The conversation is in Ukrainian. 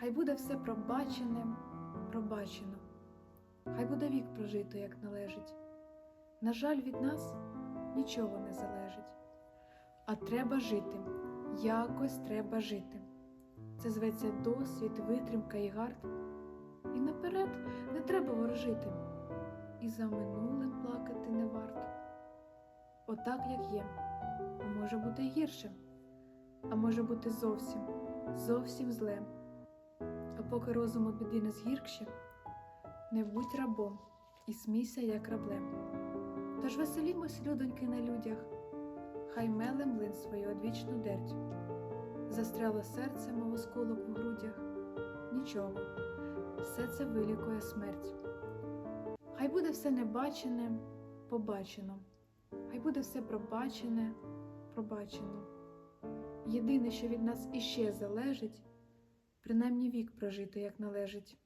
хай буде все пробачене, пробачено, хай буде вік прожито, як належить. На жаль, від нас нічого не залежить. А треба жити, якось треба жити. Це зветься досвід, витримка і гард. І наперед не треба ворожити, і за минулим плакати не варто. Отак, як є, може бути й гірше, а може бути зовсім, зовсім зле. А поки розуму біди не згіркше, не будь рабом і смійся, як раблем. Тож веселімось, людоньки, на людях, хай меле млин свою одвічну дерть. Застряло серце, мов осколок в грудях. Нічого, все це вилікує смерть. Хай буде все небачене, побачено, хай буде все пробачене, пробачено. Єдине, що від нас іще залежить, принаймні вік прожити, як належить.